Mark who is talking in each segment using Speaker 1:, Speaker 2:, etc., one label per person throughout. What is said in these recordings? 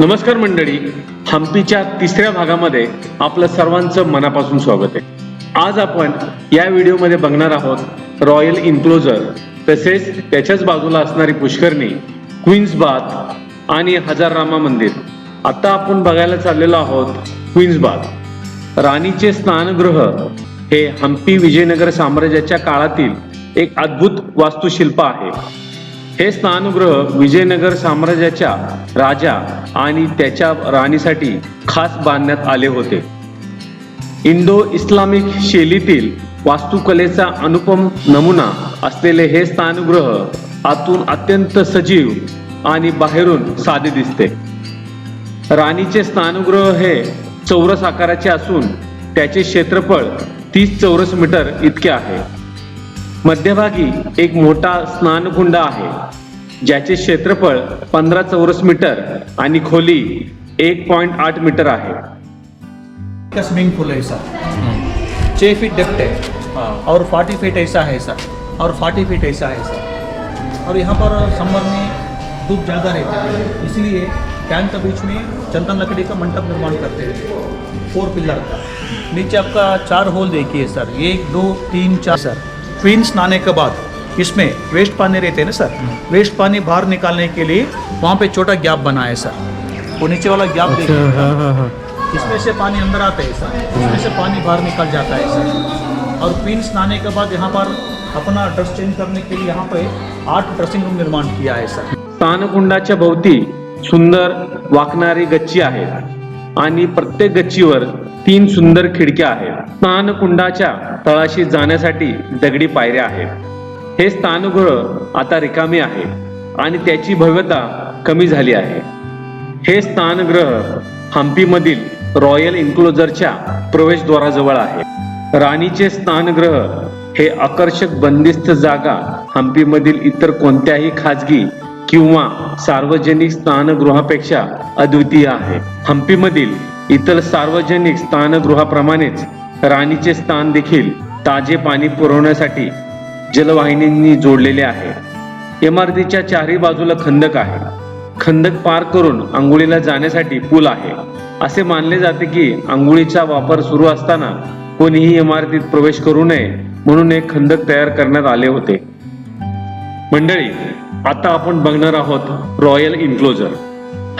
Speaker 1: नमस्कार मंडळी. हम्पीच्या तिसऱ्या भागामध्ये आपलं सर्वांचं मनापासून स्वागत आहे. आज आपण या व्हिडिओमध्ये बघणार आहोत रॉयल इन्क्लोजर तसेच त्याच्याच बाजूला असणारी पुष्करणी क्वीन्स बाथ आणि हजार रामा मंदिर. आता आपण बघायला चाललेलो आहोत क्वीन्स बाथ. राणीचे स्नानगृह हे हम्पी विजयनगर साम्राज्याच्या काळातील एक अद्भुत वास्तुशिल्प आहे. हे स्नानगृह विजयनगर साम्राज्याच्या राजा आणि त्याच्या राणीसाठी खास बांधण्यात आले होते. इंडो इस्लामिक शैलीतील वास्तुकलेचा अनुपम नमुना असलेले हे स्नानगृह आतून अत्यंत सजीव आणि बाहेरून साधे दिसते. राणीचे स्नानगृह हे चौरस आकाराचे असून त्याचे क्षेत्रफळ तीस चौरस मीटर इतके आहे. मध्यभागी एक मोठा स्नानकुंड आहे ज्याचे क्षेत्रफळ पंधरा चौरस मीटर आणि खोली एक पॉइंट आठ मीटर आहे.
Speaker 2: का स्विमिंग पूल है सर. छः फीट डेप्थ है और फोर्टी फीट ऐसा है सर. और फोर्टी फीट ऐसा है सर. और यहाँ पर समर में धूप ज़्यादा रहता है इसलिए टैंक के बीच में चंदन लकड़ी का मंडप निर्माण करते हैं। फोर पिलर का। नीचे आपका चार होल देखिए सर. एक दो तीन चार। सर क्वींस नहाने के बाद इसमें वेस्ट पानी रहते हैं ना सर? वेस्ट पानी बाहर निकालने के लिए वहाँ पे छोटा गैप बना है सर। वो नीचे वाला गैप देखिए। इसमें से पानी अंदर आता है सर। इसमें से पानी बाहर निकल जाता है सर। और क्वींस नहाने के बाद यहाँ पर अपना ड्रेस चेंज करने के लिए यहाँ पे आठ ड्रेसिंग रूम निर्माण किया है सर।
Speaker 1: स्नानकुंडाच्या भोवती सुंदर वाकणारी गच्ची आहे आणि प्रत्येक गच्चीवर तीन सुंदर खिडक्या आहेत. स्नानकुंडाच्या तळाशी जाण्यासाठी दगडी पायऱ्या आहेत. हे स्थानगृह आता रिकामी आहे आणि त्याची भव्यता कमी झाली आहे. हे स्थानग्रह हम्पीमधील रॉयल इन्क्लोजरच्या प्रवेशद्वाराजवळ आहे. राणीचे स्नानगृह हे आकर्षक बंदिस्त जागा हम्पीमधील इतर कोणत्याही खाजगी किंवा सार्वजनिक स्नानगृहापेक्षा अद्वितीय आहे. हम्पीमधील इतर सार्वजनिक स्थानगृहाप्रमाणेच राणीचे स्थान देखील ताजे पाणी पुरवण्यासाठी जलवाहिनींनी जोडलेले आहे. इमारतीच्या चारही बाजूला खंदक आहे. खंदक पार करून आंघोळीला जाण्यासाठी पूल आहे. असे मानले जाते की आंघोळीचा वापर सुरू असताना कोणीही इमारतीत प्रवेश करू नये म्हणून एक खंदक तयार करण्यात आले होते. मंडळी आता आपण बघणार आहोत रॉयल इन्क्लोजर.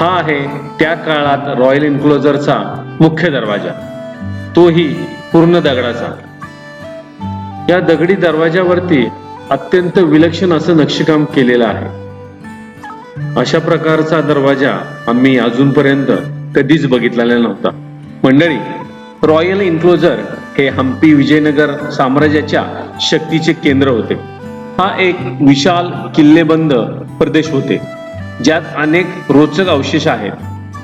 Speaker 1: हा आहे त्या काळात रॉयल इन्क्लोजरचा मुख्य दरवाजा. तोही पूर्ण दगडाचा. या दगडी दरवाजावरती अत्यंत विलक्षण असं नक्षीकाम केलेलं आहे. अशा प्रकारचा दरवाजा आम्ही अजूनपर्यंत कधीच बघितलेला नव्हता. मंडळी रॉयल इन्क्लोजर हे हम्पी विजयनगर साम्राज्याच्या शक्तीचे केंद्र होते. हा एक विशाल किल्लेबंद प्रदेश होते. ज्यात अनेक रोचक अवशेष आहेत.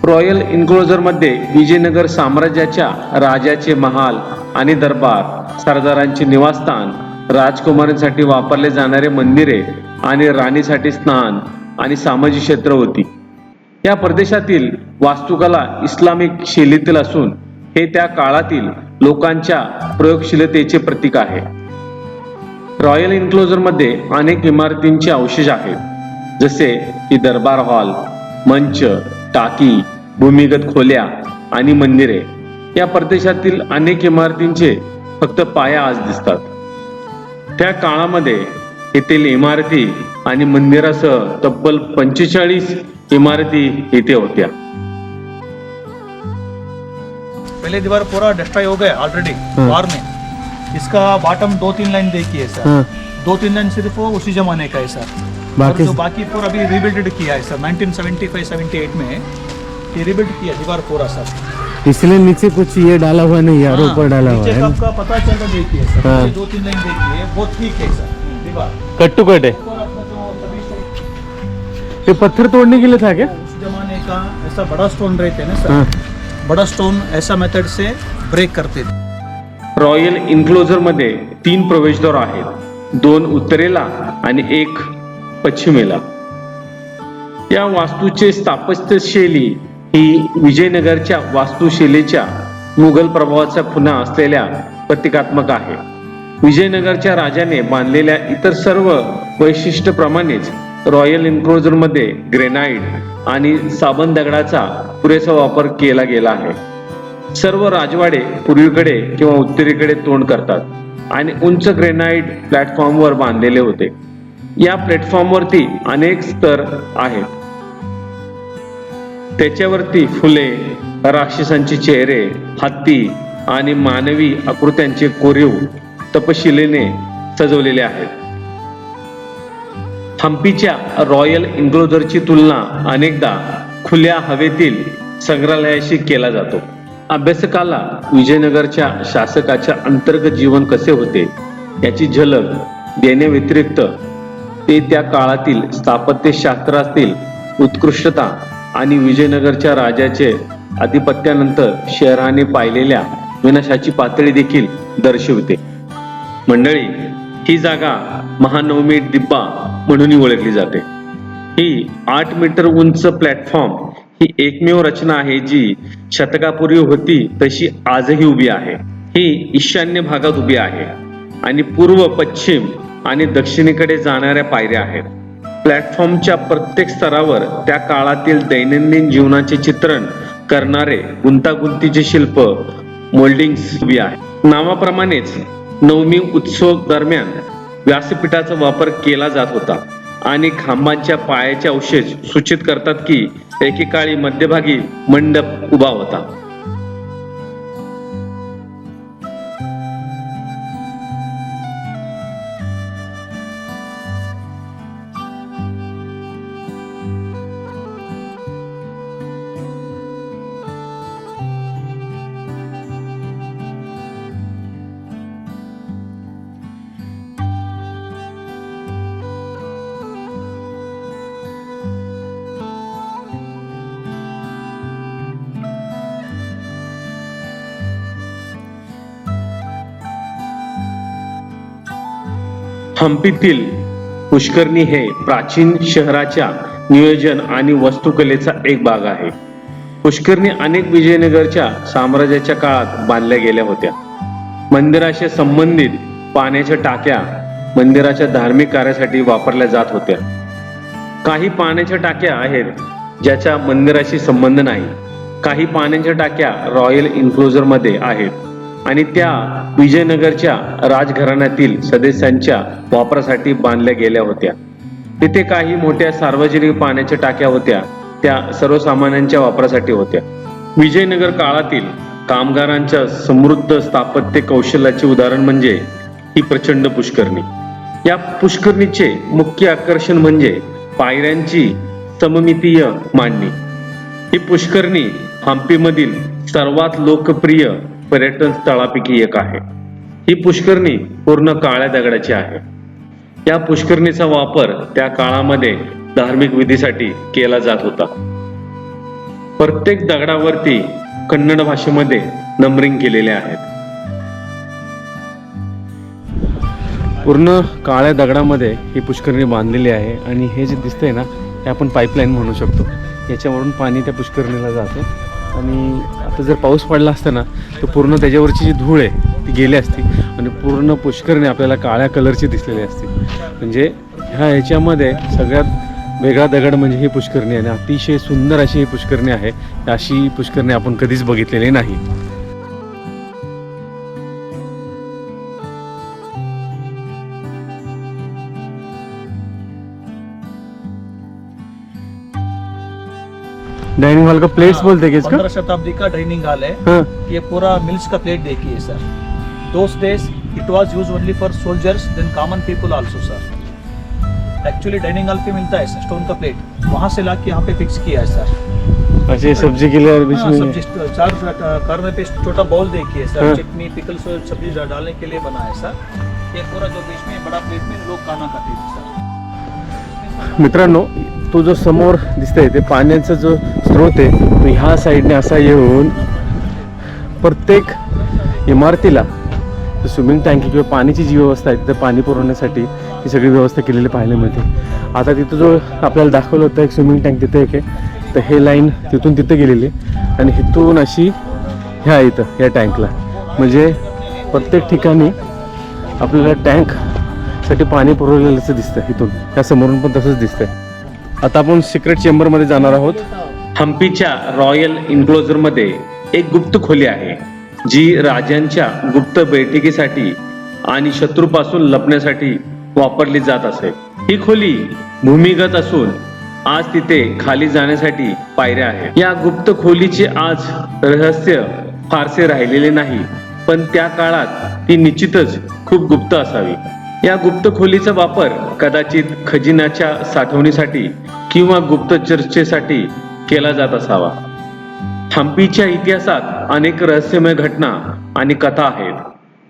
Speaker 1: रॉयल इन्क्लोजरमध्ये विजयनगर साम्राज्याच्या राजाचे महाल आणि दरबार सरदारांचे निवासस्थान राजकुमारांसाठी वापरले जाणारे मंदिरे आणि राणीसाठी स्नान आणि सामाजिक क्षेत्र होती. या प्रदेशातील वास्तुकला इस्लामिक शैलीतील असून हे त्या काळातील लोकांच्या प्रयोगशीलतेचे प्रतीक आहे. रॉयल इन्क्लोजरमध्ये अनेक इमारतींचे अवशेष आहेत. जसे की दरबार हॉल मंच टाकी भूमिगत खोल्या आणि मंदिरे. या प्रदेशातील अनेक इमारतींचे फक्त पाया आज दिसतात. त्या काळामध्ये येथील इमारती आणि मंदिरासह तब्बल पंचेचाळीस इमारती येथे होत्या.
Speaker 2: पहले दीवार पूरा डिस्ट्रॉय हो गया ऑलरेडी वार में. इसका बॉटम दो तीन लाइन देखिए सर। दो तीन लाइन सिर्फ उसी जमाने का है सर
Speaker 3: बाकी
Speaker 2: जो बाकी पूरा अभी रिबिल्ड किया है सर 1975 78 में ये रिबिल्ड किया दीवार पूरा सर
Speaker 3: इसलिए नीचे कुछ ये डाला हुआ नहीं यार
Speaker 2: हाँ,
Speaker 3: ऊपर डाला हुआ
Speaker 2: नीचे
Speaker 3: है
Speaker 2: का आपका पता चल रहा देखिए सर
Speaker 3: हाँ।
Speaker 2: दो तीन लाइन देखिए वो ठीक है सर दीवार।
Speaker 3: कट टू कट है ये पत्थर तोड़ने के लिए था क्या?
Speaker 2: उस जमाने का ऐसा बड़ा स्टोन रहते हैं ना सर
Speaker 3: हाँ।
Speaker 2: बड़ा स्टोन ऐसा मेथड से ब्रेक करते थे।
Speaker 1: रॉयल इन्क्लोजर मध्ये तीन प्रवेशद्वार आहेत. दोन उत्तरेला आणि एक पश्चिमेला. या वास्तूचे स्थापत्य शैली ही विजयनगरच्या वास्तुशैलीच्या मुघल प्रभावाचा पुन्हा असलेल्या प्रतिकात्मक आहे. विजयनगरच्या राजाने बांधलेल्या इतर सर्व वैशिष्ट्यप्रमाणेच रॉयल एन्क्लोजरमध्ये ग्रेनाइट आणि साबण दगडाचा पुरेसा वापर केला गेला आहे. सर्व राजवाडे पूर्वीकडे किंवा उत्तरेकडे तोंड करतात आणि उंच ग्रेनाइट प्लॅटफॉर्मवर बांधलेले होते. या प्लॅटफॉर्मवरती अनेक स्तर आहेत. त्याच्यावरती फुले राक्षसांचे चेहरे हत्ती आणि मानवी आकृत्यांचे कोरीव तपशिलेने सजवलेले आहेत. हम्पीच्या रॉयल इन्क्लोजरची तुलना अनेकदा खुल्या हवेतील संग्रहालयाशी केला जातो. अभ्यासकाला विजयनगरच्या शासकाच्या अंतर्गत जीवन कसे होते याची झलक देण्याव्यतिरिक्त ते त्या काळातील स्थापत्यशास्त्रातील उत्कृष्टता आणि विजयनगरच्या राजाचे आधिपत्यानंतर शहराने पाहिलेल्या विनाशाची पातळी देखील दर्शवते. मंडळी ही जागा महानवमी दिब्बा म्हणूनही ओळखली जाते. ही आठ मीटर उंच प्लॅटफॉर्म ही एकमेव रचना आहे जी शतकापूर्वी होती तशी आजही उभी आहे. ही ईशान्य भागात उभी आहे आणि पूर्व पश्चिम आणि दक्षिणेकडे जाणाऱ्या पायऱ्या आहेत. प्लॅटफॉर्मच्या प्रत्येक स्तरावर त्या काळातील दैनंदिन जीवनाचे चित्रण करणारे गुंतागुंतीचे शिल्प मोल्डिंग्स उभी आहे नावाप्रमाणेच नवमी उत्सव दरम्यान व्यासपीठाचा वापर केला जात होता आणि खांबांच्या पायाचे अवशेष सूचित करतात की एकेकाळी मध्यभागी मंडप उभा होता. हम्पीतील पुष्करणी हे प्राचीन शहराच्या नियोजन आणि वास्तुकलेचा एक भाग आहे. पुष्करणी अनेक विजयनगरच्या साम्राज्याच्या काळात बांधल्या गेल्या होत्या. मंदिराशी संबंधित पाण्याच्या टाक्या मंदिराच्या धार्मिक कार्यासाठी वापरल्या जात होत्या. काही पाण्याच्या टाक्या आहेत ज्याचा मंदिराशी संबंध नाही. काही पाण्याच्या टाक्या रॉयल इन्क्लोजरमध्ये आहेत. आणि त्या विजयनगरच्या राजघराण्यातील सदस्यांच्या वापरासाठी बांधल्या गेल्या होत्या. तिथे काही मोठ्या सार्वजनिक पाण्याच्या टाक्या होत्या त्या सर्वसामान्यांच्या वापरासाठी होत्या. विजयनगर काळातील कामगारांच्या समृद्ध स्थापत्य कौशल्याचे उदाहरण म्हणजे ही प्रचंड पुष्करणी. या पुष्करणीचे मुख्य आकर्षण म्हणजे पायऱ्यांची सममितीय मांडणी. ही पुष्करणी हम्पीमधील सर्वात लोकप्रिय पर्यटन स्थळापैकी एक आहे. ही पुष्करणी पूर्ण काळ्या दगडाची आहे. या पुष्करणीचा वापर त्या काळामध्ये धार्मिक विधीसाठी केला जात होता. प्रत्येक दगडावरती कन्नड भाषेमध्ये नंबरिंग केलेले आहेत.
Speaker 3: पूर्ण काळ्या दगडामध्ये ही पुष्करणी बांधलेली आहे आणि हे जे दिसतंय ना हे आपण पाईपलाईन म्हणू शकतो. याच्यावरून पाणी त्या पुष्करणीला जातं. आणि आता जर पाऊस पडला असता ना तर पूर्ण त्याच्यावरची जी धूळ आहे ती गेली असती. आणि पूर्ण पुष्करणी आपल्याला काळ्या कलरची दिसलेली असती. म्हणजे ह्या ह्याच्यामध्ये सगळ्यात वेगळा दगड म्हणजे ही पुष्करणी आणि अतिशय सुंदर अशी ही पुष्करणी आहे. अशी पुष्करणी आपण कधीच बघितलेली नाही. डाइनिंग हॉल का प्लेट्स बोलते हैं
Speaker 2: पंद्रह
Speaker 3: इसका
Speaker 2: शताब्दी का डाइनिंग हॉल है।
Speaker 3: हाँ।
Speaker 2: ये पूरा मिल्स का प्लेट देखिए sir those days it was used only for soldiers then common people also sir actually dining hall पे मिलता है सर स्टोन का प्लेट वहाँ से ला के यहाँ पे फिक्स किया है सर
Speaker 3: अच्छा ये सब्ज़ी के लिए बीच
Speaker 2: हाँ,
Speaker 3: में
Speaker 2: सब्ज़ी चार करने पे छोटा बाउल देखिए सर
Speaker 3: हाँ।
Speaker 2: चटनी पिकल्स और सब्ज़ी डालने के लिए बना है सर ये पूरा जो बीच में बड़ा प्लेट में लोग खाना खाते हैं सर
Speaker 3: मित्रांनो तो जो समोर दिसतंय ते पाण्याचा जो स्रोत आहे तो ह्या साईडने असा येऊन प्रत्येक इमारतीला स्विमिंग टँकी किंवा पाण्याची जी व्यवस्था आहे तिथं पाणी पुरवण्यासाठी ही सगळी व्यवस्था केलेली पाहायला मिळते. आता तिथं जो आपल्याला दाखवलं होतं एक स्विमिंग टँक तिथे एक आहे तर हे लाईन तिथून तिथं गेलेली आहे. आणि इथून अशी ह्या इथं या टँकला म्हणजे प्रत्येक ठिकाणी आपल्याला टँक साठी पाणी पुरवलेलंच दिसतं इथून. या समोरून पण तसंच दिसतंय. आता आपण सिक्रेट चेंबरमध्ये जाणार आहोत.
Speaker 1: हम्पीच्या रॉयल इन्क्लोजरमध्ये एक गुप्त खोली आहे जी राजांच्या गुप्त बैठकीसाठी आणि शत्रूपासून लपण्यासाठी वापरली जात असे. ही खोली भूमिगत असून आज तिथे खाली जाण्यासाठी पायऱ्या आहेत. या गुप्त खोलीचे आज रहस्य फारसे राहिलेले नाही पण त्या काळात ती निश्चितच खूप गुप्त असावी. या गुप्त खोलीचा वापर कदाचित खजिन्याच्या साठवणीसाठी किंवा गुप्त चर्चेसाठी केला जात असावा. हम्पीच्या इतिहासात अनेक रहस्यमय घटना आणि कथा आहेत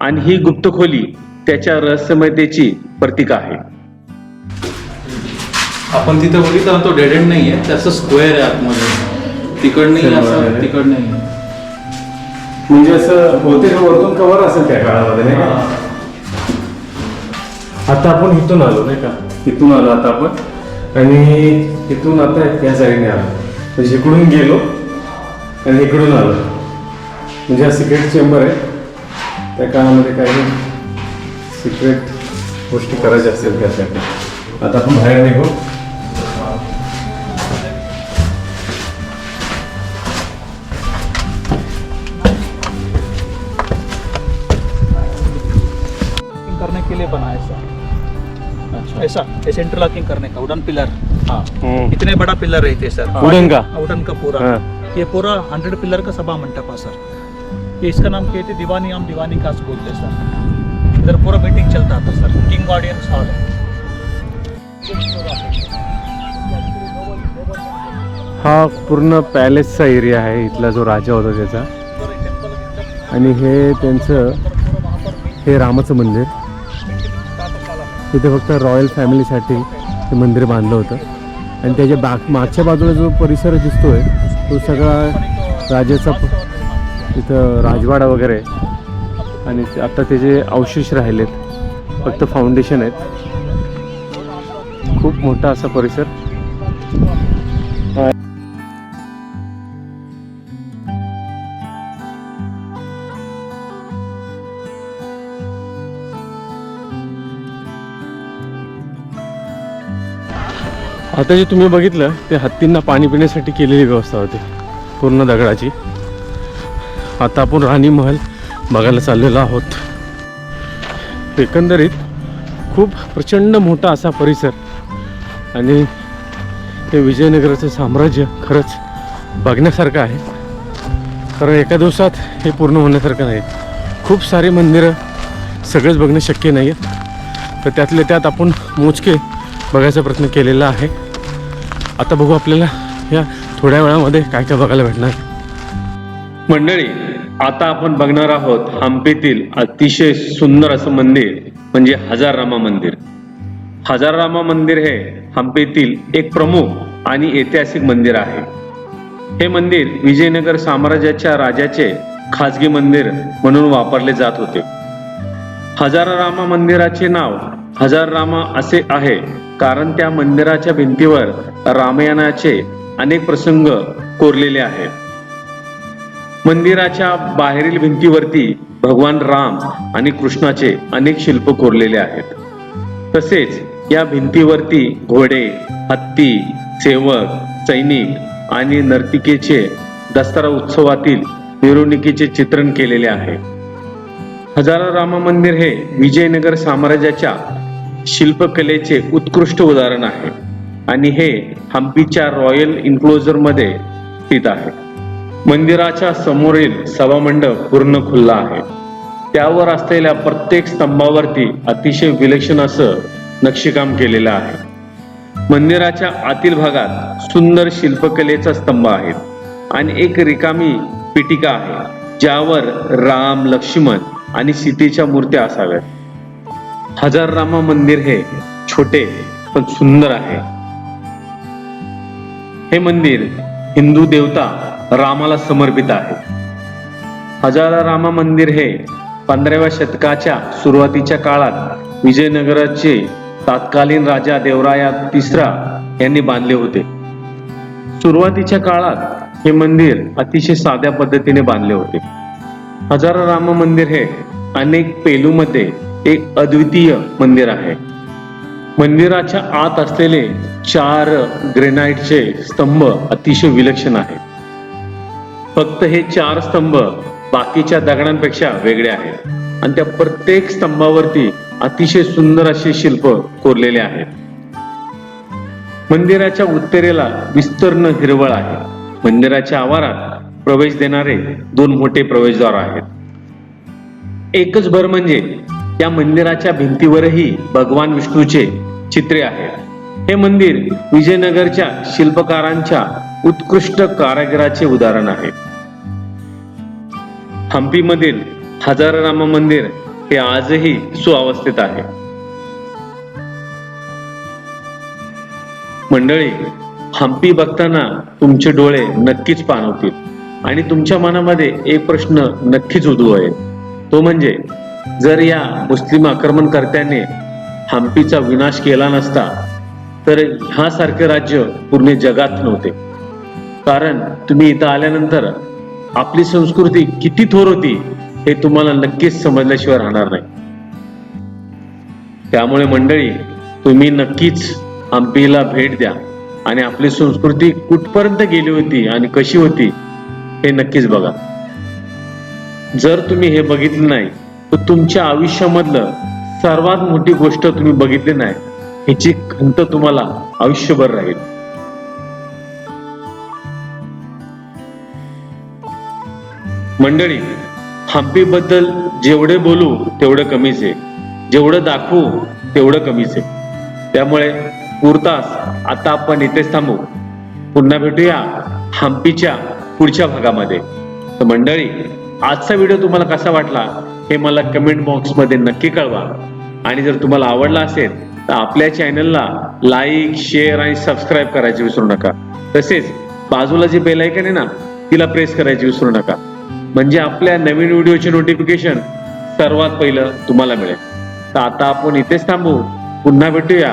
Speaker 1: आणि ही गुप्त खोली त्याच्या रहस्यमयतेची प्रतीक आहे.
Speaker 4: आपण तिथे बघितलं तो डेड एंड नाही आहे त्याचं स्क्वेअर आहे आतमध्ये. तिकडनंही
Speaker 3: Silver
Speaker 4: असं
Speaker 3: आहे.
Speaker 4: तिकडनंही
Speaker 3: म्हणजे असं बहुतेक वरतून कवर असेल त्या काळामध्ये नाही आता आपण इथून आलो नाही का? इथून आलो आता आपण. आणि इथून आता या साईडने आलो. म्हणजे इकडून गेलो आणि इकडून आलो. म्हणजे हा सिक्रेट चेंबर आहे. त्या काळामध्ये काही सिक्रेट गोष्टी करायच्या असतील त्यासाठी? आता आपण बाहेर निघू.
Speaker 2: करने के लिए बना है ऐसा सेंटर लॉकिंग करने का वुडन पिलर हाँ. इतने बड़ा पिलर रहते सर
Speaker 3: वुडन का?
Speaker 2: वुडन का पूरा। ये पूरा हंड्रेड पिलर का सभा मंडप है सर ये इसका नाम कहते दीवानी आम दीवानी कास बोलते सर इधर पूरा मीटिंग चलता था सर किंग ऑडियंस हॉल है
Speaker 3: हा पूर्ण पॅलेसचा एरिया आहे इथला जो राजा होता त्याचा. आणि हे त्यांचं हे रामाचं मंदिर. तिथे फक्त रॉयल फॅमिलीसाठी ते मंदिर बांधलं होतं आणि त्याच्या बाग मागच्या बाजूला जो परिसर दिसतो आहे तो सगळा राजाचा तिथं राजवाडा वगैरे आहे. आणि ते- आता त्याचे अवशेष राहिलेत फक्त फाउंडेशन आहेत खूप मोठा असा परिसर आता जे तुम्ही बघितलं ते हत्तींना पाणी पिण्यासाठी केलेली व्यवस्था होती. पूर्ण दगडाची. आता आपण राणी महल बघायला चाललेलो आहोत. एकंदरीत खूप प्रचंड मोठा असा परिसर आणि हे विजयनगराचं साम्राज्य खरंच बघण्यासारखं आहे. कारण एका दिवसात हे पूर्ण होण्यासारखं नाही. खूप सारी मंदिरं सगळेच बघणं शक्य नाही आहे तर त्यातले त्यात आपण मोजके बघायचा प्रयत्न केलेला आहे. आता बघू आपल्याला या थोड्या वेळामध्ये काय काय बघायला भेटणार.
Speaker 1: मंडळी आता आपण बघणार आहोत हम्पीतील अतिशय सुंदर असं मंदिर म्हणजे हजाररामा मंदिर. हजाररामा मंदिर हे हम्पीतील एक प्रमुख आणि ऐतिहासिक मंदिर आहे. हे मंदिर विजयनगर साम्राज्याच्या राजाचे खाजगी मंदिर म्हणून वापरले जात होते. हजाररामा मंदिराचे नाव हजाररामा असे आहे. कारण त्या मंदिराच्या भिंतीवर रामायणाचे अनेक प्रसंग कोरलेले आहेत. मंदिराच्या बाहेरील भिंतीवरती भगवान राम आणि कृष्णाचे अनेक शिल्प कोरलेले आहेत. तसेच या भिंतीवरती घोडे हत्ती सेवक सैनिक आणि नर्तिकेचे दसरा उत्सवातील मिरवणुकीचे चित्रण केलेले आहे. हजारो राम मंदिर हे विजयनगर साम्राज्याच्या शिल्पकलेचे उत्कृष्ट उदाहरण आहे. आणि हे हम्पीच्या रॉयल इन्क्लोजरमध्ये स्थित आहे. मंदिराच्या समोरील सभामंडप पूर्ण खुल्ला आहे. त्यावर असलेल्या प्रत्येक स्तंभावरती अतिशय विलक्षण असं नक्षीकाम केलेलं आहे. मंदिराच्या आतील भागात सुंदर शिल्पकलेचा स्तंभ आहे. आणि एक रिकामी पिटिका आहे ज्यावर राम लक्ष्मण आणि सीतेच्या मूर्त्या असाव्यात. हजार रामा मंदिर हे छोटे पण सुंदर आहे. हे मंदिर हिंदू देवता रामाला समर्पित आहे. हजारा रामा मंदिर हे पंधराव्या शतकाच्या सुरुवातीच्या काळात विजयनगराचे तत्कालीन राजा देवराया तिसरा यांनी बांधले होते. सुरुवातीच्या काळात हे मंदिर अतिशय साध्या पद्धतीने बांधले होते. हजारा राम मंदिर हे अनेक पेलूमध्ये एक अद्वितीय मंदिर आहे. मंदिराच्या आत असलेले चार ग्रेनाइटचे स्तंभ अतिशय विलक्षण आहेत फक्त हे चार स्तंभ बाकीच्या दगडांपेक्षा वेगळे आहेत आणि त्या प्रत्येक स्तंभावरती अतिशय सुंदर असे शिल्प कोरलेले आहेत. मंदिराच्या उत्तरेला विस्तीर्ण हिरवळ आहे. मंदिराच्या आवारात प्रवेश देणारे दोन मोठे प्रवेशद्वार आहेत. एकच भर म्हणजे या मंदिराच्या भिंतीवरही भगवान विष्णूचे चित्रे आहेत. हे मंदिर विजयनगरच्या शिल्पकारांच्या उत्कृष्ट कारागिराचे उदाहरण आहे. हम्पीमधील हजारराम मंदिर हे आजही सुअवस्थेत आहे. मंडळी हम्पी बघताना तुमचे डोळे नक्कीच पाणवतील आणि तुमच्या मनामध्ये एक प्रश्न नक्कीच उद्भवेल. तो म्हणजे जर या मुस्लिम आक्रमणकर्त्याने हम्पीचा विनाश केला नसता तर ह्यासारखे राज्य पूर्ण जगात नव्हते. कारण तुम्ही इथं आल्यानंतर आपली संस्कृती किती थोर होती हे तुम्हाला नक्कीच समजल्याशिवाय राहणार नाही. त्यामुळे मंडळी तुम्ही नक्कीच हम्पीला भेट द्या आणि आपली संस्कृती कुठपर्यंत गेली होती आणि कशी होती हे नक्कीच बघा. जर तुम्ही हे बघितलं नाही तर तुमच्या आयुष्यामधलं सर्वात मोठी गोष्ट तुम्ही बघितली नाही ह्याची खंत तुम्हाला आयुष्यभर राहील. मंडळी हम्पी बद्दल जेवढे बोलू तेवढं कमीच आहे. जेवढं दाखवू तेवढं कमीच आहे. त्यामुळे पुरतास आता आपण इथेच थांबू. पुन्हा भेटूया हम्पीच्या पुढच्या भागामध्ये. तर मंडळी आजचा व्हिडिओ तुम्हाला कसा वाटला? हे मला कमेंट बॉक्समध्ये नक्की कळवा. आणि जर तुम्हाला आवडला असेल तर आपल्या चॅनलला लाईक शेअर आणि सबस्क्राईब करायचे विसरू नका. तसेच बाजूला जे बेल आहे ना तिला प्रेस करायची विसरू नका. म्हणजे आपल्या नवीन व्हिडिओचे नोटिफिकेशन सर्वात पहिलं तुम्हाला मिळेल. तर आता आपण इथेच थांबू. पुन्हा भेटूया.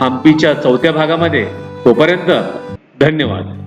Speaker 1: हम्पीच्या चौथ्या भागामध्ये. तोपर्यंत धन्यवाद.